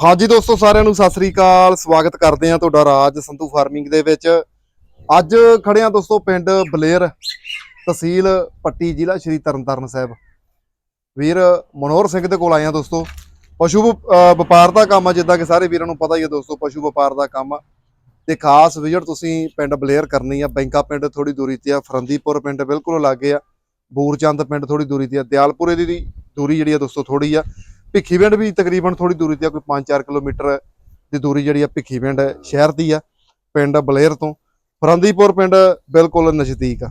ਹਾਂਜੀ ਦੋਸਤੋ, ਸਾਰਿਆਂ ਨੂੰ ਸਤਿ ਸ੍ਰੀ ਅਕਾਲ। ਸਵਾਗਤ ਕਰਦੇ ਹਾਂ ਤੁਹਾਡਾ ਰਾਜ ਸੰਧੂ ਫਾਰਮਿੰਗ ਦੇ ਵਿੱਚ। ਅੱਜ ਖੜੇ ਹਾਂ ਦੋਸਤੋ, ਪਿੰਡ ਬਲੇਰ ਤਹਿਸੀਲ ਪੱਟੀ ਜ਼ਿਲ੍ਹਾ ਸ਼੍ਰੀ ਤਰਨਤਾਰਨ ਸਾਹਿਬ। ਵੀਰ ਮਨੋਹਰ ਸਿੰਘ ਦੇ ਕੋਲ ਆਏ ਹਾਂ ਦੋਸਤੋ। ਪਸ਼ੂ ਵਪਾਰ ਦਾ ਕੰਮ ਆ, ਜਿੱਦਾਂ ਕਿ ਸਾਰੇ ਵੀਰਾਂ ਨੂੰ ਪਤਾ ਹੀ ਹੈ ਦੋਸਤੋ, ਪਸ਼ੂ ਵਪਾਰ ਦਾ ਕੰਮ ਆ। ਤੇ ਖਾਸ ਵਿਜ਼ਿਟ ਤੁਸੀਂ ਪਿੰਡ ਬਲੇਰ ਕਰਨੀ ਆ। ਬੈਂਕਾ ਪਿੰਡ ਥੋੜੀ ਦੂਰੀ ਤੇ ਆ, ਫਰੰਦੀਪੁਰ ਪਿੰਡ ਬਿਲਕੁਲ ਲਾਗੇ ਆ। ਬੂਰਚੰਦ ਪਿੰਡ ਥੋੜੀ ਦੂਰੀ ਤੇ ਆ। ਦਿਆਲਪੁਰੇ ਦੀ ਦੀ ਦੂਰੀ ਜਿਹੜੀ ਆ ਦੋਸਤੋ ਥੋੜੀ ਆ। ਭਿੱਖੀ ਪਿੰਡ ਵੀ ਤਕਰੀਬਨ ਥੋੜੀ ਦੂਰੀ ਤੇ ਆ, ਕੋਈ 5-4 ਕਿਲੋਮੀਟਰ ਦੀ ਦੂਰੀ ਜਿਹੜੀ ਆ ਭਿੱਖੀ ਪਿੰਡ ਸ਼ਹਿਰ ਦੀ ਆ, ਪਿੰਡ ਬਲੇਰ ਤੋਂ। ਫਰੰਦੀਪੁਰ ਪਿੰਡ ਬਿਲਕੁਲ ਨਜ਼ਦੀਕ ਆ।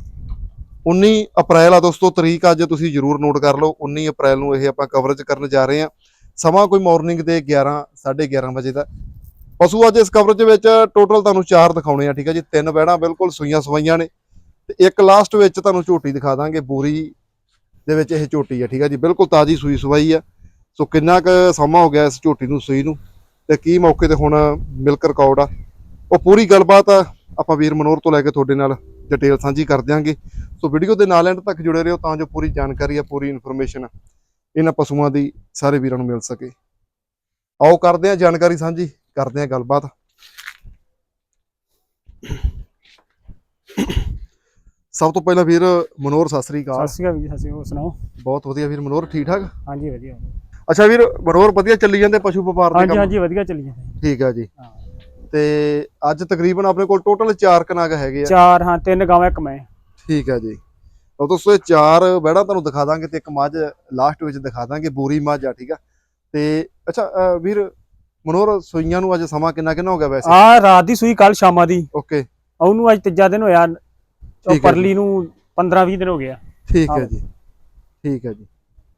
19 ਅਪ੍ਰੈਲ ਆ ਦੋਸਤੋ, ਤਰੀਕ ਅੱਜ ਤੁਸੀਂ ਜਰੂਰ ਨੋਟ ਕਰ ਲਓ 19 ਅਪ੍ਰੈਲ ਨੂੰ ਇਹ ਆਪਾਂ ਕਵਰੇਜ ਕਰਨ ਜਾ ਰਹੇ ਹਾਂ ਸਮਾਂ ਕੋਈ ਮਾਰਨਿੰਗ ਦੇ 11 11:30 ਵਜੇ ਦਾ। ਪਸ਼ੂ ਅੱਜ ਇਸ ਕਵਰੇਜ ਵਿੱਚ ਟੋਟਲ ਤੁਹਾਨੂੰ ਚਾਰ ਦਿਖਾਉਣੇ ਆ, ਠੀਕ ਆ ਜੀ। ਤਿੰਨ ਬੈੜਾਂ ਬਿਲਕੁਲ ਸੂਈਆਂ ਸਵਾਈਆਂ ਨੇ। ਤੇ ਇੱਕ ਲਾਸਟ ਵਿੱਚ ਤੁਹਾਨੂੰ ਝੋਟੀ ਦਿਖਾ ਦਾਂਗੇ, ਬੋਰੀ ਦੇ ਵਿੱਚ ਇਹ ਝੋਟੀ ਆ, ਠੀਕ ਆ ਜੀ। ਬਿਲਕੁਲ ਤਾਜ਼ੀ ਸੂਈ ਸਵਾਈ ਆ। ਸੋ ਕਿੰਨਾ ਕੁ ਸਮਾਂ ਹੋ ਗਿਆ ਇਸ ਝੋਟੀ ਨੂੰ ਸੂਈ ਨੂੰ ਤੇ ਕੀ ਮੌਕੇ ਤੇ ਹੁਣ ਮਿਲਕ ਰਿਕਾਰਡ ਆ। ਉਹ ਪੂਰੀ ਗੱਲਬਾਤ ਆ ਆਪਾਂ ਵੀਰ ਮਨੋਰ ਤੋਂ ਲੈ ਕੇ ਤੁਹਾਡੇ ਨਾਲ ਡਿਟੇਲ ਸਾਂਝੀ ਕਰ ਦਿਆਂਗੇ। ਸੋ ਵੀਡੀਓ ਦੇ ਨਾਲ ਐਂਡ ਤੱਕ ਜੁੜੇ ਰਹੋ ਤਾਂ ਜੋ ਪੂਰੀ ਜਾਣਕਾਰੀ ਆ ਪੂਰੀ ਇਨਫੋਰਮੇਸ਼ਨ ਇਹਨਾਂ ਪਸ਼ੂਆਂ ਦੀ ਸਾਰੇ ਵੀਰਾਂ ਨੂੰ ਮਿਲ ਸਕੇ। ਆਓ ਕਰਦੇ ਆ ਜਾਣਕਾਰੀ ਸਾਂਝੀ ਕਰਦੇ ਆ ਗੱਲਬਾਤ। ਸਭ ਤੋਂ ਪਹਿਲਾਂ ਵੀਰ ਮਨੋਰ ਸਤਿ ਸ੍ਰੀ ਅਕਾਲ। ਸਤਿ ਸ਼੍ਰੀ ਅਕਾਲ ਜੀ ਸਤਿ ਸ਼੍ਰੀ ਅਕਾਲ ਹੋਰ ਸੁਣਾਓ? ਬਹੁਤ ਵਧੀਆ ਵੀਰ ਮਨੋਰ ਠੀਕ ਠਾਕ? ਹਾਂਜੀ ਵਧੀਆ। ਅੱਛਾ ਵੀਰ ਮਨੋਰ ਵਧੀਆ ਚੱਲੀ ਜਾਂਦੇ ਪਸ਼ੂ ਵਪਾਰ ਦੇ ਹਾਂਜੀ ਕੰਮ? ਹਾਂਜੀ ਵਧੀਆ ਚੱਲੀ ਜਾਂਦਾ। ਠੀਕ ਆ ਜੀ। ਹਾਂ। ਤੇ ਅੱਜ ਤਕਰੀਬਨ ਆਪਣੇ ਕੋਲ ਟੋਟਲ 4 ਕਨਾਗ ਹੈਗੇ ਆ। ਚਾਰ ਹਾਂ ਤਿੰਨ ਗਾਵਾਂ ਇੱਕ ਮੈਂ। ਠੀਕ ਆ ਜੀ। ਉਹ ਦੋਸਤੋ ਇਹ ਚਾਰ ਬਹਿੜਾ ਤੁਹਾਨੂੰ ਦਿਖਾ ਦਾਂਗੇ ਤੇ ਇੱਕ ਮੱਝ ਲਾਸਟ ਵਿੱਚ ਦਿਖਾ ਦਾਂਗੇ ਬੂਰੀ ਮੱਝ ਆ ਠੀਕ ਆ। ਤੇ ਅੱਛਾ ਅ, ਵੀਰ ਮਨੋਰ ਸੂਈਆਂ ਨੂੰ ਅੱਜ ਸਮਾਂ ਕਿੰਨਾ ਕਿੰਨਾ ਹੋ ਗਿਆ ਵੈਸੇ? ਆ ਰਾਤ ਦੀ ਸੂਈ ਕੱਲ ਸ਼ਾਮਾਂ ਦੀ। ਓਕੇ। ਉਹਨੂੰ ਅੱਜ ਤੀਜਾ ਦਿਨ ਹੋਇਆ। ਉਹ ਠੀਕ ਹੈ ਪਰਲੀ ਨੂੰ 15 20 ਦਿਨ ਹੋ ਗਿਆ ਠੀਕ ਹੈ। ਆਹੋ। ਜੀ। ਠੀਕ ਹੈ ਜੀ।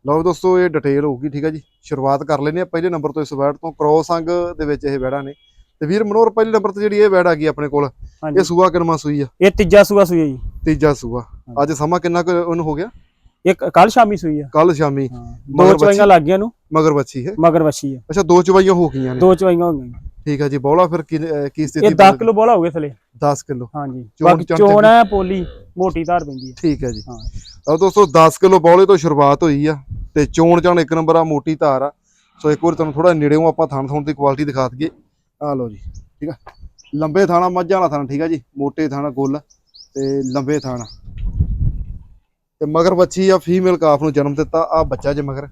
ਲਓ ਦੋਸਤੋ ਇਹ ਡਿਟੇਲ ਹੋਊਗੀ ਠੀਕ ਹੈ ਜੀ। ਸ਼ੁਰੂਆਤ ਕਰ ਲੈਨੇ ਆ ਪਹਿਲੇ ਨੰਬਰ ਤੋਂ ਇਸ ਵੈੜ ਤੋਂ। ਕ੍ਰੋਸ ਅੰਗ ਦੇ ਵਿੱਚ ਇਹ ਵੈੜਾ ਨੇ। ਤੇ ਵੀਰ ਮਨੋਰ ਪਹਿਲੇ ਨੰਬਰ ਤੇ ਜਿਹੜੀ ਇਹ ਵੈੜ ਆ ਗਈ ਆਪਣੇ ਕੋਲ ਇਹ ਸੂਆ ਕਿਨਮਾ ਸੂਈ ਆ? ਇਹ ਤੀਜਾ ਸੂਆ ਸੂਈ ਜੀ। ਤੀਜਾ ਸੂਆ। ਅੱਜ ਸਮਾਂ ਕਿੰਨਾ ਕੁ ਉਹਨੂੰ ਹੋ ਗਿਆ? ਇੱਕ ਕੱਲ ਸ਼ਾਮੀ ਸੂਈ ਆ। ਕੱਲ ਸ਼ਾਮੀ। ਦੋ ਚਵਾਈਆਂ ਲੱਗ ਗਈਆਂ ਨੂੰ ਮਗਰ ਬੱਚੀ ਹੈ? ਮਗਰ ਵਛੀ ਆ। ਅੱਛਾ ਦੋ ਚਵਾਈਆਂ ਹੋ ਗਈਆਂ ਨੇ। ਦੋ ਚਵਾਈਆਂ ਹੋ ਗਈਆਂ। ਠੀਕ ਹੈ ਜੀ ਬੋਲਾ ਫਿਰ ਕੀ ਅਹ ਕੀ ਸਥਿਤੀ ਇਹ 10 ਕਿਲੋ ਬੋਲਾ ਹੋ ਗਿਆ ਥਲੇ। 10 ਕਿਲੋ। ਹਾਂਜੀ ਚੋਣ ਬਾਕੀ ਚਾਣ ਚੋਣ ਹੈ ਪੋਲੀ ਮੋਟੀ ਧਾਰ ਪੈਂਦੀ ਹੈ। ਠੀਕ ਹੈ ਜੀ। ਹਾਂ। ਤਾਂ ਦੋਸਤੋ 10 ਕਿਲੋ ਬੋਲੇ ਤੋਂ ਸ਼ੁਰੂਆਤ ਹੋਈ ਆ ਤੇ ਚੋਣ ਚਾਣ ਇੱਕ ਨੰਬਰ ਆ ਮੋਟੀ ਧਾਰ ਆ। ਸੋ ਇੱਕ ਵਾਰ ਤੁਹਾਨੂੰ ਥੋੜਾ ਨੇੜਿਓਂ ਆਪਾਂ ਥਣ ਥਣ ਦੀ ਕੁਆਲਿਟੀ ਦਿਖਾ ਦਈਏ। ਆ ਲਓ ਜੀ ਠੀਕ ਆ। ਲੰਬੇ ਥਾਣਾ ਮੱਝਾਂ ਵਾਲਾ ਥਾਣਾ ਠੀਕ ਆ ਜੀ। ਮੋਟੇ ਥਾਣਾ ਗੁੱਲ ਤੇ ਲੰਬੇ ਥਾਣਾ। ਤੇ ਮਗਰ ਬੱਚੀ ਆ ਫੀਮੇਲ ਕਾਫ ਨੂੰ ਜਨਮ ਦਿੱਤਾ ਆ ਬੱਚਾ ਜੇ ਮਗਰ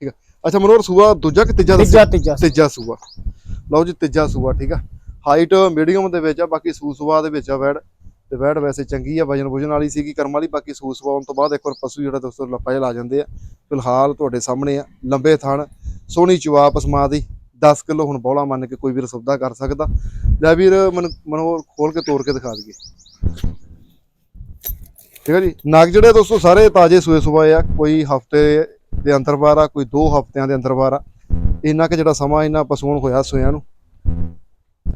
ਠੀਕ ਆ ਅੱਛਾ ਮਨੋਰ ਸੂਆ ਦੂਜਾ ਕਿ ਤੀਜਾ? ਤੀਜਾ ਤੀਜਾ। ਤੀਜਾ ਸੂਆ। ਲਓ ਜੀ ਤੀਜਾ ਸੂਆ ਠੀਕ ਆ? ਹਾਈਟ ਮੀਡੀਅਮ ਦੇ ਵਿੱਚ ਆ ਬਾਕੀ ਸੂ ਸੂਆ ਦੇ ਵਿੱਚ ਆ ਵੈੜ। ਤੇ ਵੈੜ ਵੈਸੇ ਚੰਗੀ ਆ ਵਜਨ ਵੁਜਨ ਵਾਲੀ ਸੀਗੀ ਕਰਮ ਵਾਲੀ। ਬਾਕੀ ਸੂ ਸਵਾਉਣ ਤੋਂ ਬਾਅਦ ਇੱਕ ਵਾਰ ਪਸ਼ੂ ਜਿਹੜਾ ਦੋਸਤੋ ਲੱਪਾ ਜਿਹਾ ਲਾ ਜਾਂਦੇ ਆ। ਫਿਲਹਾਲ ਤੁਹਾਡੇ ਸਾਹਮਣੇ ਆ ਲੰਬੇ ਥਣ ਸੋਹਣੀ ਚਵਾ ਪਸਮਾ ਦੀ। 10 ਕਿਲੋ ਹੁਣ ਬੋਲਾ ਮੰਨ ਕੇ ਕੋਈ ਵੀਰ ਸੌਦਾ ਕਰ ਸਕਦਾ। ਲੈ ਵੀਰ ਮਨ ਮਨੋਰ ਖੋਲ ਕੇ ਤੋੜ ਕੇ ਦਿਖਾ ਦਈਏ। ਠੀਕ ਆ ਜੀ? ਨਗ ਜਿਹੜੇ ਦੋਸਤੋ ਸਾਰੇ ਤਾਜ਼ੇ ਸੂਏ ਸੁਬਾਏ ਆ ਕੋਈ ਹਫ਼ਤੇ ਦੇ ਅੰਦਰ ਬਾਰ ਆ ਕੋਈ 2 ਹਫਤਿਆਂ ਦੇ ਅੰਦਰ ਬਾਰ ਆ। ਇੰਨਾ ਕਿ ਜਿਹੜਾ ਸਮਾਂ ਇਹਨਾਂ ਪਸ਼ੂਆਂ ਨੂੰ ਹੋਇਆ ਸੋਇਆਂ ਨੂੰ।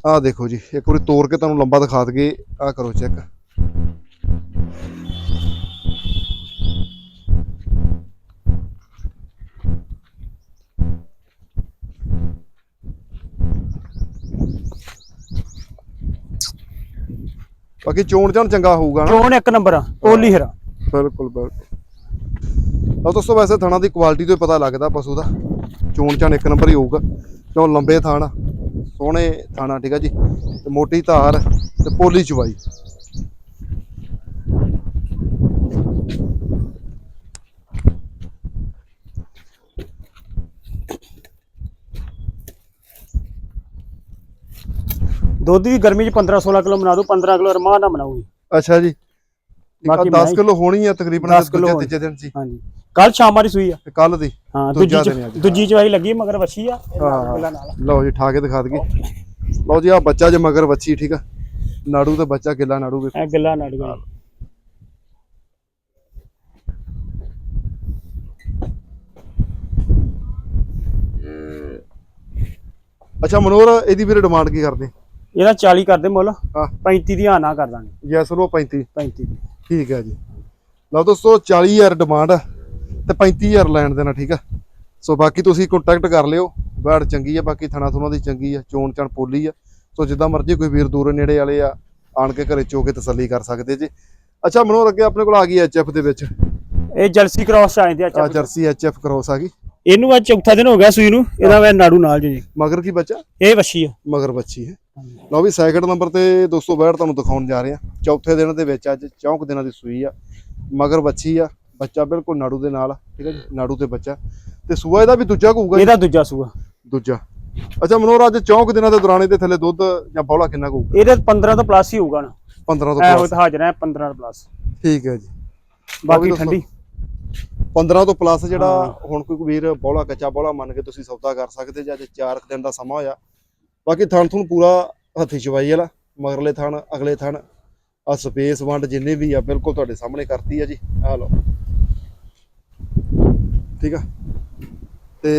ਆਹ ਦੇਖੋ ਜੀ ਇੱਕ ਵਾਰੀ ਤੋੜ ਕੇ ਤੁਹਾਨੂੰ ਲੰਬਾ ਦਿਖਾ ਦਈਏ ਆਹ ਕਰੋ ਚੈੱਕ। ਬਾਕੀ ਚੋਣ ਚਾਣ ਚੰਗਾ ਹੋਊਗਾ ਨਾ? ਚੋਣ ਇੱਕ ਨੰਬਰ ਆ ਪੋਲੀ ਹਰਾ ਬਿਲਕੁਲ ਬਿਲਕੁਲ। ਉਹ ਦੋਸਤੋ ਵੈਸੇ ਥਣਾ ਦੀ ਕੁਆਲਿਟੀ ਤੋਂ ਹੀ ਪਤਾ ਲੱਗਦਾ ਪਸ਼ੂ ਦਾ। ਚੋਣ ਚਾਣ ਇੱਕ ਨੰਬਰ ਹੀ ਹੋਊਗਾ। ਕਿਉਂ ਲੰਬੇ ਥਾਣਾ ਸੋਹਣੇ ਥਾਣਾ ਠੀਕ ਆ ਜੀ। ਤੇ ਮੋਟੀ ਧਾਰ ਤੇ ਪੋਲੀ ਚਵਾਈ ਦੁੱਧ ਵੀ ਗਰਮੀ ਚ 15 16 ਕਿਲੋ ਬਣਾ ਦੂ 15 ਕਿਲੋ ਰਮਾਨ ਨਾਲ ਬਣਾਉਗੀ ਅੱਛਾ ਜੀ। ਬਾਕੀ 10 ਬਣਾਈ- ਕਿਲੋ ਹੋਣੀ ਆ ਤਕਰੀਬਨ 10 ਕਿੱਲੋ ਤੀਜੇ ਦਿਨ ਸੀ ਹਾਂਜੀ। ਕੱਲ ਸ਼ਾਮਾਂ ਦੀ ਸੂਈ ਆ। ਕੱਲ ਦੀ ਹਾਂ ਦੂਜਾ ਦੂਜੀ ਦਿਨ ਆ ਚ ਜੀ। ਦੂਜੀ ਚਵਾਈ ਲੱਗੀ ਮਗਰ ਵੱਛੀ ਆ। ਇਹ ਨਾਲ ਹਾਂ। ਗੱਲਾਂ ਨਾਲ। ਲਓ ਜੀ ਠਾ ਕੇ ਦਿਖਾ ਦਈਏ। ਲਓ ਜੀ ਆ ਬੱਚਾ ਜੇ ਮਗਰ ਬੱਚੀ ਠੀਕ ਆ। ਨਾੜੂ ਤੇ ਬੱਚਾ ਗਿੱਲਾ ਨਾੜੂ ਵੇਖੋ। ਇਹ ਗੱਲਾਂ ਨਾਲ ਗਈ ਅੱਛਾ ਮਨੋਰ ਇਹਦੀ ਵੀਰੇ ਡਿਮਾਂਡ ਕੀ ਕਰਦੇ? ਇਹਦਾ 40 ਕਰਦੇ ਮੁੱਲ। ਹਾਂ। 35 ਦੀ ਆਨਾ ਕਰ ਦਾਂਗੇ। ਯੈਸ ਨੋ 35 35 ਦੀ। ਠੀਕ ਹੈ ਜੀ। ਲਓ ਦੋਸਤੋ 40000 ਡਿਮਾਂਡ ਆ। ਤੇ 35000 ਲੈਣ ਦੇਣਾ ਠੀਕ ਆ? ਸੋ ਬਾਕੀ ਤੁਸੀਂ ਕੰਟੈਕਟ ਕਰ ਲਿਓ। ਬੈੜ ਚੰਗੀ ਆ ਬਾਕੀ ਥਣਾ ਥੁਣਾ ਦੀ ਚੰਗੀ ਆ ਚੋਣ ਚਣ ਪੋਲੀ ਆ। ਸੋ ਜਿੱਦਾਂ ਮਰਜ਼ੀ ਕੋਈ ਵੀਰ ਦੂਰ ਨੇੜੇ ਵਾਲੇ ਆ ਆਣ ਕੇ ਘਰੇ ਚੋ ਕੇ ਤਸੱਲੀ ਕਰ ਸਕਦੇ ਜੀ। ਅੱਛਾ ਮਨੋਰ ਅੱਗੇ ਆਪਣੇ ਕੋਲ ਆ ਗਈ ਐਚਐਫ ਦੇ ਵਿੱਚ। ਇਹ ਜਰਸੀ ਕ੍ਰਾਸ ਆਏ ਤੇ ਆ ਜਰਸੀ ਐਚਐਫ ਕ੍ਰੋਸ ਆ ਗਈ। ਇਹਨੂੰ ਅੱਜ ਚੌਥਾ ਦਿਨ ਹੋ ਗਿਆ ਸੂਈ ਨੂੰ ਇਹਦਾ ਵੇ ਨਾੜੂ ਨਾਲ ਜੀ। ਮਗਰ ਕੀ ਬੱਚਾ? ਇਹ ਵੱਛੀ ਆ। ਮਗਰ ਬੱਚੀ ਹੈ। ਲਓ ਵੀ ਸੈਕਿੰਡ ਨੰਬਰ ਤੇ ਦੋਸਤੋ ਬੈਠ ਤੁਹਾਨੂੰ ਦਿਖਾਉਣ ਜਾ ਰਹੇ ਆ। ਚੌਥੇ ਦਿਨ ਦੇ ਵਿੱਚ ਅੱਜ ਚੌਂਕ ਦਿਨਾਂ ਦੀ ਸੂਈ ਆ। ਮਗਰ ਬੱਚੀ ਆ। ਬੱਚਾ ਬਿਲਕੁਲ ਨਾੜੂ ਦੇ ਨਾਲ ਠੀਕ ਹੈ ਜੀ? ਨਾੜੂ ਤੇ ਬੱਚਾ। ਤੇ ਸੂਆ ਇਹਦਾ ਵੀ ਦੂਜਾ ਜੀ? ਇਹਦਾ ਦੂਜਾ ਸੂਆ। ਦੂਜਾ। ਅੱਛਾ ਮਨੋਰ ਅੱਜ ਚੌਂਕ ਦਿਨਾਂ ਦੇ ਦੌਰਾਨ ਇਹਦੇ ਥੱਲੇ ਦੁੱਧ ਜਾਂ ਬੌਲਾ ਕਿੰਨਾ ਕਹੂਗਾ ਇਹਦੇ 15 ਤੋਂ ਪਲੱਸ ਹੀ ਹੋਊਗਾ ਨਾ। 15 ਤੋਂ ਪਲੱਸ ਤਾਂ ਹਾਜ਼ਰ ਹੈ 15 ਤੋਂ ਪਲੱਸ ਠੀਕ ਹੈ ਜੀ। ਬਾਕੀ ਠੰਡੀ। 15 ਤੋਂ ਪਲੱਸ ਜਿਹੜਾ ਹੁਣ ਕੋਈ ਵੀਰ ਬੌਲਾ ਕੱਚਾ ਬੌਲਾ ਮੰਨ ਕੇ ਤੁਸੀਂ ਸੌਦਾ ਕਰ ਸਕਦੇ ਜੇ ਅੱਜ 4 ਦਿਨ ਦਾ ਸਮਾਂ ਹੋਇਆ। ਬਾਕੀ ਥਣ ਤੁਹਾਨੂੰ ਪੂਰਾ ਹੱਥੀ ਚਵਾਈ ਵਾਲਾ ਮਗਰਲੇ ਥਣ ਅਗਲੇ ਥਣ ਆ ਸਪੇਸ ਵੰਡ ਜਿੰਨੇ ਵੀ ਆ ਬਿਲਕੁਲ ਤੁਹਾਡੇ ਸਾਹਮਣੇ ਕਰਤੀ ਆ ਜੀ। ਆ ਲਓ। ਠੀਕ ਆ? ਤੇ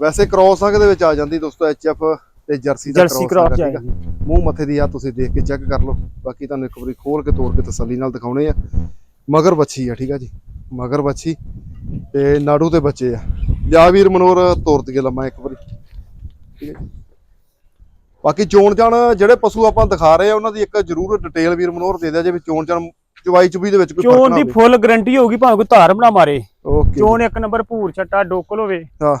ਵੈਸੇ ਕ੍ਰੋਸ ਅੰਗ ਦੇ ਵਿੱਚ ਆ ਜਾਂਦੀ ਦੋਸਤੋ ਐਚਐਫ ਤੇ ਜਰਸੀ ਦਾ ਜਰਸੀ ਕ੍ਰਾਸ। ਜਾਏਗੀ ਮੂੰਹ ਮੱਥੇ ਦੀ ਆ ਤੁਸੀਂ ਦੇਖ ਕੇ ਚੈੱਕ ਕਰ ਲਓ। ਬਾਕੀ ਤੁਹਾਨੂੰ ਇੱਕ ਵਾਰੀ ਖੋਲ ਕੇ ਤੋੜ ਕੇ ਤਸੱਲੀ ਨਾਲ ਦਿਖਾਉਣੇ ਆ। ਮਗਰ ਬੱਚੀ ਆ ਠੀਕ ਆ ਜੀ? ਮਗਰ ਬੱਚੀ ਤੇ ਨਾੜੂ ਤੇ ਬੱਚੇ ਆ। ਜਾ ਵੀਰ ਮਨੋਰ ਤੋਰ ਤੇ ਲੰਮਾ ਇੱਕ ਵਾਰੀ। ਠੀਕ ਹੈ। ਬਾਕੀ ਚੋਣ ਜਾਣ ਜਿਹੜੇ ਪਸ਼ੂ ਆਪਾਂ ਦਿਖਾ ਰਹੇ ਆ ਉਹਨਾਂ ਦੀ ਇੱਕ ਜ਼ਰੂਰ ਡਿਟੇਲ ਵੀਰ ਮਨੋਰ ਦੇ ਦਿਆ ਜੇ ਵੀ ਚੋਣ ਜਾਣ ਚਵਾਈ ਚੁਬੀ ਦੇ ਵਿੱਚ ਕੋਈ ਫ਼ਰਕ ਚੋਣ ਦੀ ਫੁੱਲ ਗਾਰੰਟੀ ਹੋਊਗੀ ਭਾਵੇਂ ਕੋਈ ਧਾਰ ਬਣਾ ਮਾਰੇ। ਓਕੇ ਚੋਣ ਇੱਕ ਨੰਬਰ ਭੂਰ ਛੱਟਾ ਡੋਕਲ ਹੋਵੇ। ਹਾਂ।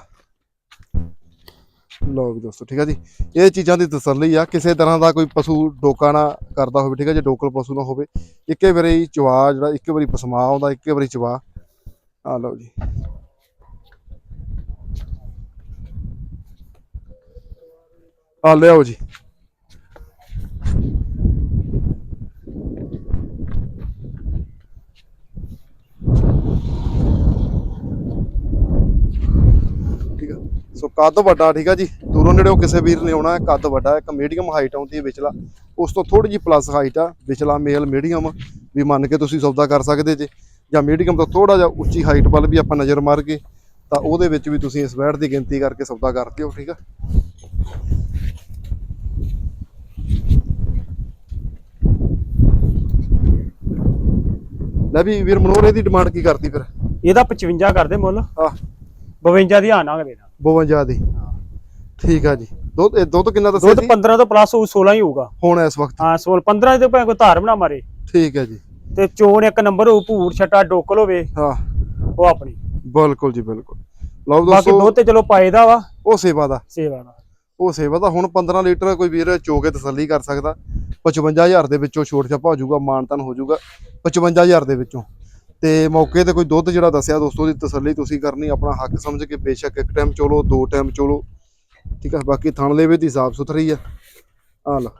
ਵੀ ਦੋਸਤੋ ਠੀਕ ਆ ਜੀ। ਇਹ ਚੀਜ਼ਾਂ ਦੀ ਤਸੱਲੀ ਆ ਕਿਸੇ ਤਰ੍ਹਾਂ ਦਾ ਕੋਈ ਪਸ਼ੂ ਡੋਕਾ ਨਾ ਕਰਦਾ ਹੋਵੇ ਠੀਕ ਆ ਜੇ ਡੋਕਲ ਪਸ਼ੂ ਨਾ ਹੋਵੇ। ਇੱਕੇ ਵਾਰੀ ਚਵਾ ਜਿਹੜਾ ਇੱਕੇ ਵਾਰੀ ਪਸਮਾ ਆਉਂਦਾ ਇੱਕੇ ਵਾਰੀ ਚਵਾ। ਆ ਲਓ ਜੀ। ਆ ਲਿਆਓ ਜੀ ਠੀਕ ਆ ਸੋ ਕੱਦ ਵੱਡਾ ਠੀਕ ਆ ਜੀ? ਦੂਰੋਂ ਨੇੜੇੋਂ ਕਿਸੇ ਵੀਰ ਨੇ ਆਉਣਾ ਹੈ, ਕੱਦ ਵੱਡਾ ਇੱਕ ਮੀਡੀਅਮ ਹਾਈਟ ਆਉਂਦੀ ਹੈ ਵਿਚਲਾ। ਉਸ ਤੋਂ ਥੋੜੀ ਜਿਹੀ ਪਲੱਸ ਹਾਈਟ ਆ ਵਿਚਲਾ ਮੇਲ ਮੀਡੀਅਮ ਵੀ ਮੰਨ ਕੇ ਤੁਸੀਂ ਸੌਦਾ ਕਰ ਸਕਦੇ ਜੇ। ਜਾਂ ਮੀਡੀਅਮ ਤੋਂ ਥੋੜਾ ਜਿਹਾ ਉੱਚੀ ਹਾਈਟ ਵੱਲ ਵੀ ਆਪਾਂ ਨਜ਼ਰ ਮਾਰ ਕੇ ਤਾਂ ਉਹਦੇ ਵਿੱਚ ਵੀ ਤੁਸੀਂ ਇਸ ਬੈਡ ਦੀ ਗਿਣਤੀ ਕਰਕੇ ਸੌਦਾ ਕਰ ਦਿਓ ਠੀਕ ਆ? ਲੈ ਵੀ ਵੀਰ ਮਨੋਰ ਇਹਦੀ ਡਿਮਾਂਡ ਕੀ ਕਰਦੀ ਫਿਰ? ਇਹਦਾ 55 ਕਰਦੇ ਮੁੱਲ। ਆ 52 ਦੀ ਆਣਾ ਦੇਣਾ। 52 ਦੀ। ਠੀਕ ਆ ਜੀ। ਦੁੱਧ ਇਹ ਦੁੱਧ ਕਿੰਨਾ ਦੱਸਿਆ ਦੁੱਧ ਸੀ? 15 ਤੋਂ ਪਲੱਸ ਹੋਊ 16 ਹੀ ਹੋਊਗਾ। ਹੁਣ ਇਸ ਵਕਤ। ਹਾਂ 16 15 ਦੇ ਭਾਵੇਂ ਕੋਈ ਧਾਰ ਬਣਾ ਮਾਰੇ। ਠੀਕ ਹੈ ਜੀ। ਤੇ ਚੋਣ ਇੱਕ ਨੰਬਰ ਹੋਊ ਭੂਰ ਛੱਟਾ ਡੋਕਲ ਹੋਵੇ ਹਾਂ। ਉਹ ਆਪਣੀ। ਬਿਲਕੁਲ ਜੀ ਬਿਲਕੁਲ। ਲਓ ਬਾਕੀ ਦੋਸਤੋ ਦੁੱਧ ਤੇ ਚਲੋ ਪਾਏਦਾ ਵਾ। ਉਹ ਸੇਵਾ ਦਾ। ਸੇਵਾ ਦਾ। ਉਹ ਸੇਵਾ ਦਾ। ਹੁਣ 15 ਲੀਟਰ ਕੋਈ ਵੀਰ ਚੋ ਕੇ ਤਸੱਲੀ ਕਰ ਸਕਦਾ। 55000 ਦੇ ਵਿੱਚੋਂ ਛੋਟ ਛਾਪਾ ਹੋ ਜਾਊਗਾ ਮਾਨਤਨ ਹੋ ਜਾਊਗਾ। 55000 ਦੇ ਵਿੱਚੋਂ। ਤੇ ਮੌਕੇ ਤੇ ਕੋਈ ਦੁੱਧ ਜਿਹੜਾ ਦੱਸਿਆ ਦੋਸਤੋ ਦੀ ਤਸੱਲੀ ਤੁਸੀਂ ਕਰਨੀ ਆਪਣਾ ਹੱਕ ਸਮਝ ਕੇ ਬੇਸ਼ੱਕ ਇੱਕ ਟਾਈਮ ਚੋਲੋ ਦੋ ਟਾਈਮ ਚੋਲੋ। ਠੀਕ ਆ ਬਾਕੀ ਥਣ ਲੇਵੇ ਦੀ ਸਾਫ਼ ਸੁਥਰੀ ਆ। ਆ ਲਓ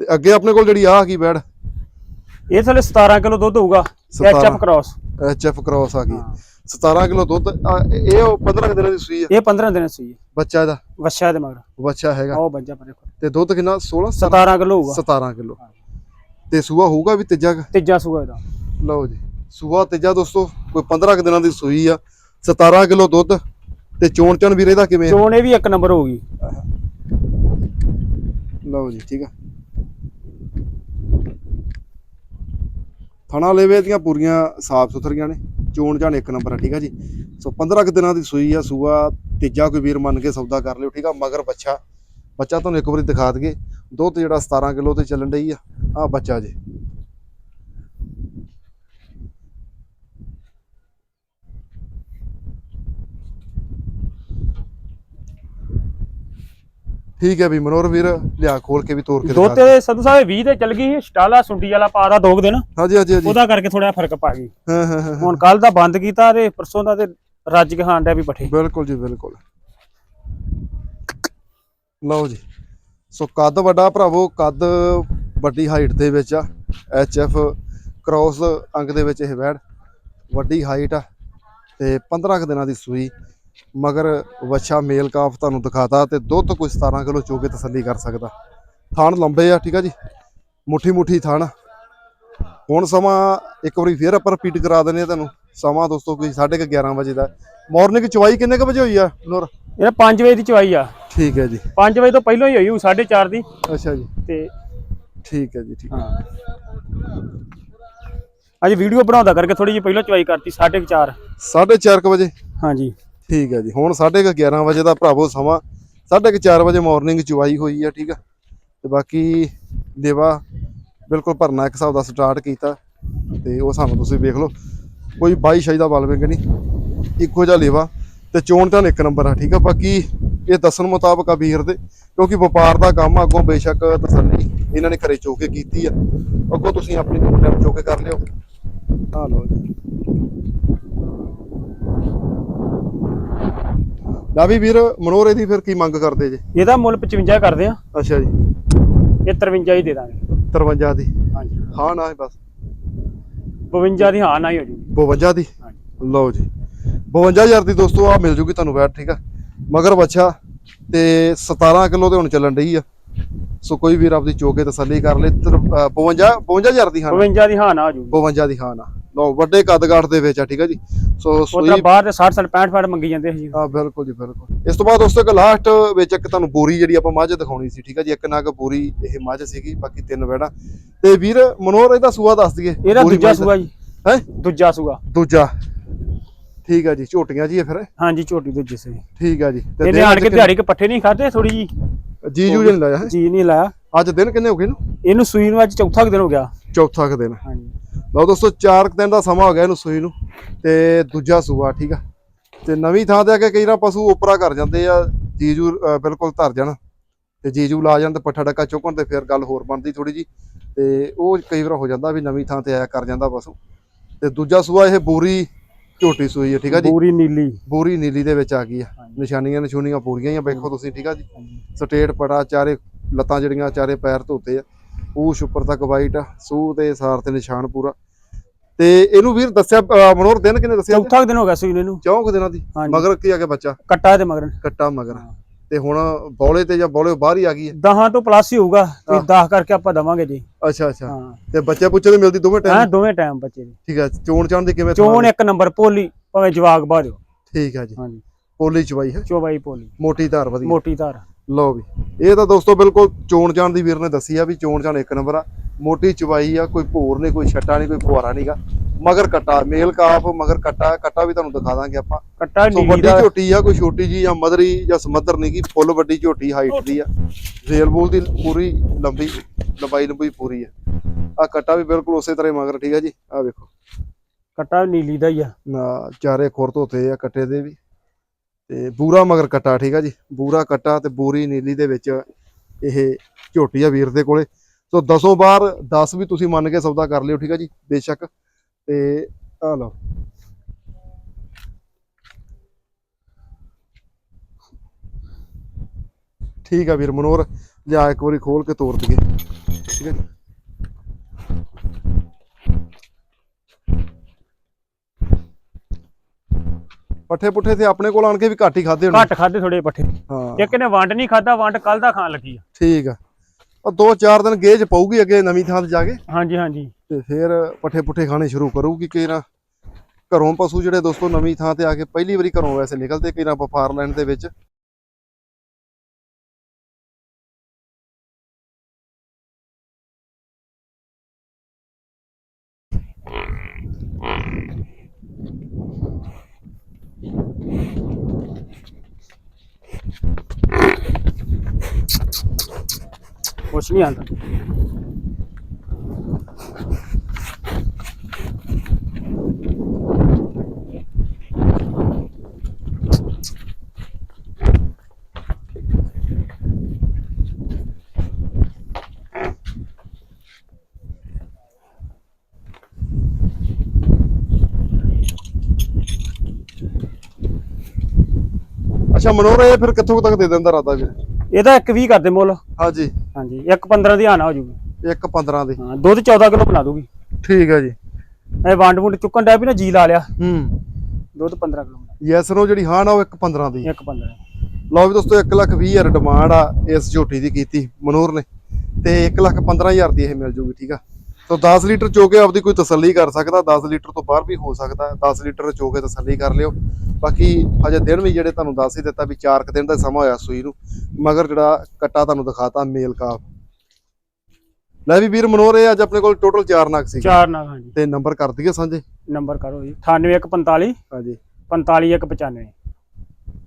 ਤੇ ਅੱਗੇ ਆਪਣੇ ਕੋਲ ਜਿਹੜੀ ਆ ਕੀ ਬੈੜ? ਇਹ ਥਲੇ 17 ਕਿਲੋ ਦੁੱਧ ਹੋਊਗਾ 17 ਐਚਐਫ ਕ੍ਰਾਸ ਐਚਐਫ ਕ੍ਰਾਸ ਆ ਗਈ। 17 ਕਿਲੋ ਦੁੱਧ ਇਹ ਉਹ 15 ਕੁ ਦਿਨਾਂ ਦੀ ਸੂਈ ਆ? ਇਹ 15 ਦਿਨ ਸੀ ਬੱਚਾ ਇਹਦਾ? ਵੱਛਾ ਦੇ ਮਗਰ। ਬੱਚਾ ਹੈਗਾ। ਉਹ ਬੱਜਾ ਪਰੇ ਕੋਲ। ਤੇ ਦੁੱਧ ਕਿੰਨਾ? 16 17 ਕਿਲੋ ਹੋਊਗਾ। 17 ਕਿਲੋ। ਤੇ ਸੂਆ ਹੋਊਗਾ ਵੀ ਤੀਜਾ ਕੁ? ਤੀਜਾ ਸੂਆ ਇਹਦਾ। ਲਓ ਜੀ। ਸੂਆ ਤੀਜਾ ਦੋਸਤੋ ਕੋਈ 15 ਕੁ ਦਿਨਾਂ ਦੀ ਸੂਈ ਆ। 17 ਕਿਲੋ ਦੁੱਧ। ਤੇ ਚੋਣ ਚਣ ਵੀਰੇ ਦਾ ਕਿਵੇਂ ਆ? ਚੋਣ ਇਹ ਵੀ ਇੱਕ ਨੰਬਰ ਹੋਊਗੀ। ਲਓ ਜੀ ਠੀਕ ਆ। ਥਣਾ ਲੇਵੇ ਦੀਆਂ ਪੂਰੀਆਂ ਸਾਫ਼ ਸੁਥਰੀਆਂ ਨੇ। ਚੋਣ ਜਾਣ ਇੱਕ ਨੰਬਰ ਆ, ਠੀਕ ਆ ਜੀ? ਸੋ 15 ਕੁ ਦਿਨਾਂ ਦੀ ਸੂਈ ਆ, ਸੂਆ ਤੀਜਾ ਕੋਈ ਵੀਰ ਮੰਨ ਕੇ ਸੌਦਾ ਕਰ ਲਿਓ, ਠੀਕ ਆ? ਮਗਰ ਬੱਚਾ ਬੱਚਾ ਤੁਹਾਨੂੰ ਇੱਕ ਵਾਰੀ ਦਿਖਾ ਦਈਏ। ਦੁੱਧ ਜਿਹੜਾ 17 ਕਿਲੋ ਤੇ ਚੱਲਣ ਡਈ ਆ ਆ ਬੱਚਾ ਜੇ। ਠੀਕ ਹੈ ਵੀ ਮਨੋਰ ਵੀਰ ਲਿਆ ਖੋਲ ਕੇ ਵੀ ਤੋੜ ਕੇ ਦੁੱਧ। ਤੇ ਸੰਧੂ ਸਾਹਿਬ 20 ਤੇ ਚੱਲ ਗਈ ਸਟਾਲਾ ਸੁੰਡੀ ਵਾਲਾ ਪਾਦਾ ਦੋ ਕੁ ਦਿਨ। ਹਾਂਜੀ ਹਾਂਜੀ ਹਾਂਜੀ। ਉਹਦਾ ਕਰਕੇ ਥੋੜਾ ਫ਼ਰਕ ਪਾ ਗਈ। ਹਾਂ ਹਾਂ ਹਾਂ ਹੁਣ ਕੱਲ ਦਾ ਬੰਦ ਕੀਤਾ ਤੇ ਪਰਸੋਂ ਦਾ ਤੇ ਰੱਜ ਕੇ ਖਾਣ ਡਿਆ ਵੀ ਪੱਠੇ। ਬਿਲਕੁਲ ਜੀ ਬਿਲਕੁਲ। ਲਓ ਜੀ। ਸੋ ਕੱਦ ਵੱਡਾ ਭਰਾਵੋ ਕੱਦ ਵੱਡੀ ਹਾਈਟ ਦੇ ਵਿੱਚ ਆ। ਐਚ ਐਫ ਕ੍ਰੋਸ ਅੰਗ ਦੇ ਵਿੱਚ ਇਹ ਵੈੜ ਵੱਡੀ ਹਾਈਟ ਆ। ਤੇ 15 ਕੁ ਦਿਨਾਂ ਦੀ ਸੂਈ। ਮਗਰ ਵੱਛਾ ਮੇਲ ਕਾਫ ਤੁਹਾਨੂੰ ਦਿਖਾਤਾ ਤੇ ਦੁੱਧ ਕੋਈ 17 ਕਿਲੋ ਚੋ ਕੇ ਤਸੱਲੀ ਕਰ ਸਕਦਾ। ਥਾਣ ਲੰਬੇ ਆ ਠੀਕ ਆ ਜੀ? ਮੁੱਠੀ ਮੁੱਠੀ ਥਾਣ। ਹੁਣ ਸਮਾਂ ਇੱਕ ਵਾਰੀ ਫੇਰ ਆਪਾਂ ਰਿਪੀਟ ਕਰਾ ਦਿੰਦੇ ਆ ਤੁਹਾਨੂੰ। ਸਮਾਂ ਦੋਸਤੋ ਕੋਈ 11:30 ਵਜੇ ਦਾ। ਮਾਰਨਿੰਗ ਚਵਾਈ ਕਿੰਨੇ ਕ ਵਜੇ ਹੋਈ ਆ ਨੂਰ? ਇਹ 5 ਵਜੇ ਦੀ ਚਵਾਈ ਆ। ਠੀਕ ਹੈ ਜੀ। 5 ਵਜੇ ਤੋਂ ਪਹਿਲਾਂ ਹੀ ਹੋਈ ਹੋਊ 4:30 ਦੀ। ਅੱਛਾ ਜੀ। ਤੇ ਠੀਕ ਹੈ ਜੀ ਠੀਕ ਹੈ। ਅੱਜ ਵੀਡੀਓ ਬਣਾਉਂਦਾ ਕਰਕੇ ਥੋੜੀ ਜਿਹੀ ਪਹਿਲਾਂ ਚਵਾਈ ਕਰਤੀ 4:30 4:30 ਵਜੇ? ਹਾਂਜੀ। ਠੀਕ ਹੈ ਜੀ। ਹੁਣ 11:30 ਵਜੇ ਦਾ ਭਰਾਵੋ ਸਮਾਂ। 4:30 ਵਜੇ ਮਾਰਨਿੰਗ ਚਵਾਈ ਹੋਈ ਆ ਠੀਕ ਆ। ਤੇ ਬਾਕੀ ਦੇਵਾ ਬਿਲਕੁਲ ਭਰਨਾ ਇੱਕ ਹਿਸਾਬ ਦਾ ਸਟਾਰਟ ਕੀਤਾ। ਤੇ ਉਹ ਸਾਨੂੰ ਤੁਸੀਂ ਵੇਖ ਲਓ। ਕੋਈ ਬਾਈ ਸ਼ਾਈ ਦਾ ਬਲ ਨਹੀਂ। ਇੱਕੋ ਜਿਹਾ ਲੇਵਾ। ਤੇ ਚੋਣ ਤਾਂ ਇੱਕ ਨੰਬਰ ਆ, ਠੀਕ ਆ। ਬਾਕੀ ਇਹ ਦੱਸਣ ਮੁਤਾਬਕ ਆ ਵੀਰ ਦੇ, ਕਿਉਂਕਿ ਵਪਾਰ ਦਾ ਕੰਮ ਅੱਗੋਂ ਬੇਸ਼ੱਕ ਤਸੱਲੀ ਇਹਨਾਂ ਨੇ ਘਰੇ ਚੋਕੇ ਕੀਤੀ ਆ। ਅੱਗੋਂ ਤੁਸੀਂ ਆਪਣੀ ਟਾਈਮ ਚੋਕੇ ਕਰ ਲਿਓ। ਆ ਲਓ ਜੀ ਲਾ ਵੀ ਵੀਰ ਮਨੋਰੇ ਦੀ ਫਿਰ ਕੀ ਮੰਗ ਕਰਦੇ ਜੇ? ਇਹਦਾ ਮੁੱਲ 55 ਕਰਦੇ ਆ। ਅੱਛਾ ਜੀ। ਇਹ 53 ਹੀ ਦੇ ਦਾਂਗੇ। 53 ਦੀ। ਹਾਂਜੀ। ਹਾਂ ਨਾ ਬਸ। 52 ਦੀ ਹਾਂ ਨਾ ਹੀ ਹੋ ਜੂਗੀ। 52 ਦੀ? ਲਓ ਜੀ। 52000 ਦੀ ਦੋਸਤੋ ਆ ਮਿਲ ਜੂਗੀ ਤੁਹਾਨੂੰ ਵੈਟ ਠੀਕ ਆ? ਮਗਰ ਬੱਚਾ ਤੇ 17 ਕਿਲੋ ਤੇ ਹੁਣ ਚੱਲਣ ਡਈ ਆ। ਸੋ ਕੋਈ ਵੀਰ ਆਪਦੀ ਚੋਕੇ ਤਸੱਲੀ ਕਰ ਲੇ। 52 52000 ਦੀ ਹਾਂ 52 ਦੀ ਹਾਂ ਨਾ ਹੋ ਜੂਗੀ। 52 ਦੀ ਹਾਂ ਨਾ। ਲਓ ਵੱਡੇ ਕੱਦ-ਕਾਠ ਦੇ ਵਿੱਚ ਆ ਠੀਕ ਆ ਜੀ? ਸੋ ਉਧਰ ਸੂਈ ਬਾਹਰ ਦੇ 60 60 65 65 ਮੰਗੀ ਜਾਂਦੇ ਸੀ ਹਾਂ ਬਿਲਕੁਲ ਜੀ ਬਿਲਕੁਲ। ਇਸ ਤੋਂ ਬਾਅਦ ਦੋਸਤੋ ਇੱਕ ਲਾਸਟ ਵਿੱਚ ਇੱਕ ਤੁਹਾਨੂੰ ਬੋਰੀ ਜਿਹੜੀ ਆਪਾਂ ਮੱਝ ਦਿਖਾਉਣੀ ਸੀ ਠੀਕ ਆ ਜੀ? ਇੱਕ ਨਗ ਬੋਰੀ ਇਹ ਮੱਝ ਸੀਗੀ ਬਾਕੀ ਤਿੰਨ ਵੈੜਾ ਤੇ ਵੀਰ ਮਨੋਰ ਇਹਦਾ ਸੂਆ ਦੱਸ ਦਈਏ ਇਹਦਾ ਬੋਰੀ ਦੂਜਾ ਮੱਝ ਦਾ। ਸੂਆ ਜੀ। ਹੈਂ? ਦੂਜਾ ਸੂਆ। ਦੂਜਾ। ਠੀਕ ਆ ਜੀ ਝੋਟੀਆਂ ਜੀ ਇਹ ਫਿਰ। ਹਾਂਜੀ ਝੋਟੀ ਦੂਜੀ ਸੀ ਠੀਕ ਆ ਜੀ ਤੇ ਇਹਨੇ ਦਿਨ ਆਣ ਕੇ ਦਿਹਾੜੀ ਕੇ ਪੱਠੇ ਨਹੀਂ ਖਾਦੇ ਥੋੜੀ ਜੀ ਜੀ ਜੂ ਜੀ ਨਹੀਂ ਲਾਇਆ ਹੈ? ਜੀ ਨਹੀਂ ਲਾਇਆ। ਅੱਜ ਦਿਨ ਕਿੰਨੇ ਹੋ ਗਏ ਨੂੰ ਇਹਨੂੰ ਸੂਈ ਨੂੰ ਅੱਜ ਚੌਥਾ ਕੁ ਦਿਨ ਹੋ ਗਿਆ। ਚੌਥਾ ਕੁ ਦਿਨ। ਹਾਂਜੀ। ਲਓ ਦੋਸਤੋ ਚਾਰ ਕੁ ਦਿਨ ਦਾ ਸਮਾਂ ਹੋ ਗਿਆ ਇਹਨੂੰ ਸੂਈ ਨੂੰ ਤੇ ਦੂਜਾ ਸੂਆ ਠੀਕ ਆ? ਤੇ ਨਵੀਂ ਥਾਂ ਤੇ ਆ ਕੇ ਕਈ ਨਾ ਪਸ਼ੂ ਉਪਰਾ ਕਰ ਜਾਂਦੇ ਆ ਜੀਜੂ ਬਿਲਕੁਲ ਧਰ ਜਾਣ ਤੇ ਜੀਜੂ ਲਾ ਜਾਣ ਤੇ ਪੱਠਾ ਡੱਕਾ ਚੁੱਕਣ ਤੇ ਫਿਰ ਗੱਲ ਹੋਰ ਬਣਦੀ ਥੋੜੀ ਜੀ ਤੇ ਉਹ ਕਈ ਵਾਰ ਹੋ ਜਾਂਦਾ ਵੀ ਨਵੀਂ ਥਾਂ ਤੇ ਆਇਆ ਕਰ ਜਾਂਦਾ ਪਸ਼ੂ। ਤੇ ਦੂਜਾ ਸੂਆ ਇਹ ਬੋਰੀ ਝੋਟੀ ਸੂਈ ਹੈ ਠੀਕ ਆ ਜੀ? ਪੂਰੀ ਨੀਲੀ। ਬੋਰੀ ਨੀਲੀ ਦੇ ਵਿੱਚ ਆ ਗਈ ਆ। ਨਿਸ਼ਾਨੀਆਂ ਨਿਸ਼ੂਨੀਆਂ ਪੂਰੀਆਂ ਹੀ ਆ ਵੇਖੋ ਤੁਸੀਂ ਠੀਕ ਆ ਜੀ। ਸਟੇਟ ਪੜਾ ਚਾਰੇ ਲੱਤਾਂ ਜਿਹੜੀਆਂ ਚਾਰੇ ਪੈਰ ਧੋਤੇ ਆ। ਪੂਛ ਉੱਪਰ ਤੱਕ ਵਾਈਟ ਆ ਸੂਹ ਤੇ ਸਾਰ ਤੇ ਨਿਸ਼ਾਨ ਪੂਰਾ। ਤੇ ਇਹਨੂੰ ਵੀਰ ਦੱਸਿਆ ਅ, ਮਨੋਹਰ ਦਿਨ ਕਿੰਨੇ ਦੱਸਿਆ ਚੌਥਾ ਦਿਨ ਹੋ ਗਿਆ ਸੂਈ ਨੂੰ ਇਹਨੂੰ ਚੌਂਕ ਦਿਨਾਂ ਦੀ। ਮਗਰ ਕੀ ਆ ਗਿਆ ਬੱਚਾ? ਕੱਟਾ ਤੇ ਮਗਰ। ਕੱਟਾ ਮਗਰ। ਤੇ ਹੁਣ ਬੌਲੇ ਤੇ ਜਾਂ ਬੌਲੇ ਬਾਹਰ ਹੀ ਆ ਗਈ ਹੈ? ਦਹਾਂ ਤੋਂ ਪਲੱਸ ਹੀ ਹੋਊਗਾ। ਹਾਂ। 10 ਕਰਕੇ ਆਪਾਂ ਦਵਾਂਗੇ ਜੀ। ਅੱਛਾ ਅੱਛਾ। ਹਾਂ। ਤੇ ਬੱਚੇ ਪੁੱਛੇ ਤੇ ਮਿਲਦੀ ਦੋਵੇਂ ਹਾਂ ਟਾਈਮ ਦੋਵੇਂ ਟਾਈਮ ਬੱਚੇ ਦੀ। ਠੀਕ ਹੈ ਚੋਣ ਚਾਣ ਦੀ ਕਿਵੇਂ ਚੋਣ ਇੱਕ ਨੰਬਰ ਪੋਲੀ ਭਾਵੇਂ ਜਵਾਗ ਬਾ ਦਿਓ ਠੀਕ ਹੈ ਜੀ। ਹਾਂਜੀ। ਪੋਲੀ ਚਵਾਈ ਹੈ? ਚੋਬਾਈ ਪੋਲੀ। ਮੋਟੀ ਧਾਰ ਵਧੀਆ। ਮੋਟੀ ਧਾਰ। ਲਓ ਵੀ ਇਹ ਤਾਂ ਦੋਸਤੋ ਬਿਲਕੁਲ ਚੋਣ ਚਾਣ ਦੀ ਵੀਰ ਨੇ ਦੱਸੀ ਆ ਵੀ ਚੋਣ ਚਾਣ ਇੱਕ ਨੰਬਰ ਆ। ਮੋਟੀ ਚਵਾਈ ਆ ਕੋਈ ਭੋਰ ਨਹੀਂ ਕੋਈ ਛੱਟਾ ਨਹੀਂ ਕੋਈ ਫੁਹਾਰਾ ਨਹੀਂਗਾ ਮਗਰ ਕੱਟਾ ਮੇਲ ਕਾਫ ਮਗਰ ਕੱਟਾ ਕੱਟਾ ਵੀ ਤੁਹਾਨੂੰ ਦਿਖਾ ਦਾਂਗੇ ਆਪਾਂ। ਕੱਟਾ ਨੀਲੀ ਵੱਡੀ ਝੋਟੀ ਆ ਕੋਈ ਛੋਟੀ ਜੀ ਜਾਂ ਮਦਰੀ ਜਾਂ ਸਮੱਦਰ ਨਹੀਂ ਗੀ ਫੁੱਲ ਵੱਡੀ ਝੋਟੀ ਹਾਈਟ ਦੀ ਆ। ਰੇਲ ਬੋਲ ਦੀ ਪੂਰੀ ਲੰਬੀ ਲੰਬਾਈ ਲੰਬੀ ਪੂਰੀ ਆ। ਆ ਕੱਟਾ ਵੀ ਬਿਲਕੁਲ ਉਸੇ ਤਰ੍ਹਾਂ ਮਗਰ ਠੀਕ ਆ ਜੀ? ਆ ਵੇਖੋ। ਕੱਟਾ ਨੀਲੀ ਦਾ ਹੀ ਆ। ਨਾ ਚਾਰੇ ਖੁਰ ਧੋਤੇ ਆ ਕੱਟੇ ਦੇ ਵੀ। ਤੇ ਬੂਰਾ ਮਗਰ ਕੱਟਾ, ਠੀਕ ਆ ਜੀ? ਬੂਰਾ ਕੱਟਾ ਤੇ ਬੂਰੀ ਨੀਲੀ ਦੇ ਵਿੱਚ ਇਹ ਝੋਟੀ ਆ ਵੀਰ ਦੇ ਕੋਲੇ। ਸੋ ਦਸੋਂ ਬਾਰ 10 ਵੀ ਤੁਸੀਂ ਮੰਨ ਕੇ ਸੌਦਾ ਕਰ ਲਿਓ, ਠੀਕ ਆ ਜੀ? ਬੇਸ਼ੱਕ। ਤੇ ਆ ਲਓ। ਠੀਕ ਆ ਵੀਰ ਮਨੋਰ ਲਿਆ ਇੱਕ ਵਾਰੀ ਖੋਲ ਕੇ ਤੋਰ ਦਈਏ। ਠੀਕ ਹੈ ਪੱਠੇ ਪੁੱਠੇ ਤੇ ਆਪਣੇ ਕੋਲ ਆਣ ਕੇ ਵੀ ਘੱਟ ਹੀ ਖਾਦੇ ਹੋਣੇ। ਘੱਟ ਖਾਦੇ ਥੋੜੇ ਪੱਠੇ। ਹਾਂ। ਇੱਕ ਨੇ ਵੰਡ ਨਹੀਂ ਖਾਦਾ ਵੰਡ ਕੱਲ ਦਾ ਖਾਣ ਲੱਗੀ ਆ। ਠੀਕ ਆ। ਉਹ ਦੋ ਚਾਰ ਦਿਨ ਗੇਜ ਪਊਗੀ ਅੱਗੇ ਨਵੀਂ ਥਾਂ ਤੇ ਜਾ ਕੇ। ਹਾਂਜੀ ਹਾਂਜੀ। ਤੇ ਫਿਰ ਪੱਠੇ ਪੁੱਠੇ ਖਾਣੇ ਸ਼ੁਰੂ ਕਰੂਗੀ ਕਿ ਨਾ ਘਰੋਂ ਪਸ਼ੂ ਜਿਹੜੇ ਦੋਸਤੋ ਨਵੀਂ ਥਾਂ ਤੇ ਆ ਕੇ ਪਹਿਲੀ ਵਾਰੀ ਘਰੋਂ ਵੈਸੇ ਨਿਕਲਦੇ ਕਿ ਨਾ ਵਪਾਰ ਲੈਣ ਦੇ ਵਿੱਚ। ਕੁਛ ਨਹੀਂ ਆਂਦਾ ਅੱਛਾ ਮਨੋਰ ਇਹ ਫਿਰ ਕਿੱਥੋਂ ਕੁ ਤੱਕ ਦੇ ਦਿੰਦਾ ਰਾਦਾ ਵੀਰ ਇਹਦਾ ਇੱਕ 20 ਕਰਦੇ ਮੁੱਲ। ਹਾਂਜੀ। ਹਾਂਜੀ ਇੱਕ 15 ਦੀ ਆਣਾ ਹੋ ਜੂਗੀ। ਇੱਕ 15 ਦੇ। ਹਾਂ ਦੁੱਧ 14 ਕਿਲੋ ਬਣਾ ਦੂਗੀ। ਠੀਕ ਹੈ ਜੀ। ਇਹ ਵੰਡ ਵੁੰਡ ਚੁੱਕਣ ਡਿਆ ਵੀ ਨਾ ਜੀ ਲਾ ਲਿਆ। ਹੂੰ। ਦੁੱਧ 15 ਕਿਲੋ ਬਣਾ ਯੈਸ ਨੋ ਜਿਹੜੀ ਹਾਂ ਨਾ ਉਹ ਇੱਕ 15 ਦੀ। ਇੱਕ 15 ਲਓ ਵੀ ਦੋਸਤੋ 1 ਲੱਖ 20 ਹਜ਼ਾਰ ਡਿਮਾਂਡ ਆ ਇਸ ਝੋਟੀ ਦੀ ਕੀਤੀ ਮਨੋਰ ਨੇ। ਤੇ 1 ਲੱਖ 15 ਹਜ਼ਾਰ ਦੀ ਇਹ ਮਿਲ ਜੂਗੀ ਠੀਕ ਆ? ਤੋ 10 ਲੀਟਰ ਚੋ ਕੇ ਆਪਦੀ ਕੋਈ ਤਸੱਲੀ ਕਰ ਸਕਦਾ 10 ਲੀਟਰ ਤੋਂ ਬਾਹਰ ਵੀ ਹੋ ਸਕਦਾ 10 ਲੀਟਰ ਚੋ ਕੇ ਤਸੱਲੀ ਕਰ ਲਿਓ। ਬਾਕੀ ਹਜੇ ਦਿਨ ਵੀ ਜਿਹੜੇ ਤੁਹਾਨੂੰ ਦੱਸ ਹੀ ਦਿੱਤਾ ਵੀ 4 ਕੁ ਦਿਨ ਦਾ ਸਮਾਂ ਹੋਇਆ ਸੂਈ ਨੂੰ ਮਗਰ ਜਿਹੜਾ ਕੱਟਾ ਤੁਹਾਨੂੰ ਦਿਖਾਤਾ ਮੇਲ ਕਾਫ ਲੈ ਵੀ ਵੀਰ ਮਨੋਰ ਇਹ ਅੱਜ ਆਪਣੇ ਕੋਲ ਟੋਟਲ 4 ਨਗ ਸੀ ਚਾਰ ਨਾਲ ਹਾਂਜੀ। ਤੇ ਨੰਬਰ ਕਰ ਦਈਏ ਸਾਂਝੇ? ਨੰਬਰ ਕਰੋ ਜੀ 98145 ਹਾਂਜੀ। 45195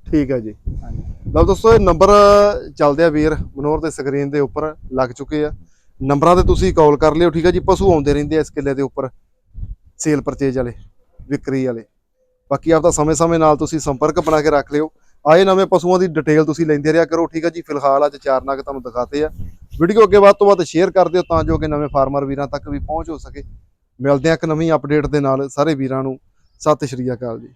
ਠੀਕ ਹੈ ਜੀ। ਹਾਂਜੀ। ਲਓ ਦੋਸਤੋ ਇਹ ਨੰਬਰ ਚੱਲਦੇ ਆ ਵੀਰ ਮਨੋਰ ਦੇ ਸਕਰੀਨ ਦੇ ਉੱਪਰ ਲੱਗ ਚੁੱਕੇ ਆ। ਨੰਬਰਾਂ ਤੇ ਤੁਸੀਂ ਕਾਲ ਕਰ ਲਿਓ, ਠੀਕ ਹੈ ਜੀ? ਪਸ਼ੂ ਆਉਂਦੇ ਰਹਿੰਦੇ ਆ ਇਸ ਕਿੱਲੇ ਦੇ ਉੱਪਰ, ਸੇਲ ਪਰਚੇਜ ਵਾਲੇ, ਵਿਕਰੀ ਵਾਲੇ। ਬਾਕੀ ਆਪਦਾ ਸਮੇਂ-ਸਮੇਂ ਨਾਲ ਤੁਸੀਂ ਸੰਪਰਕ ਬਣਾ ਕੇ ਰੱਖ ਲਿਓ। ਆਏ ਨਵੇਂ ਪਸ਼ੂਆਂ ਦੀ ਡਿਟੇਲ ਤੁਸੀਂ ਲੈਂਦੇ ਰਿਹਾ ਕਰੋ, ਠੀਕ ਹੈ ਜੀ? ਫਿਲਹਾਲ ਅੱਜ ਚਾਰ ਨਗ ਤੁਹਾਨੂੰ ਦਿਖਾਤੇ ਆ। ਵੀਡੀਓ ਅੱਗੇ ਵੱਧ ਤੋਂ ਵੱਧ ਸ਼ੇਅਰ ਕਰ ਦਿਓ ਤਾਂ ਜੋ ਕਿ ਨਵੇਂ ਫਾਰਮਰ ਵੀਰਾਂ ਤੱਕ ਵੀ ਪਹੁੰਚ ਹੋ ਸਕੇ। ਮਿਲਦੇ ਆ ਇੱਕ ਨਵੀਂ ਅਪਡੇਟ ਦੇ ਨਾਲ ਸਾਰੇ ਵੀਰਾਂ ਨੂੰ। ਸਤਿ ਸ਼੍ਰੀ ਅਕਾਲ ਜੀ।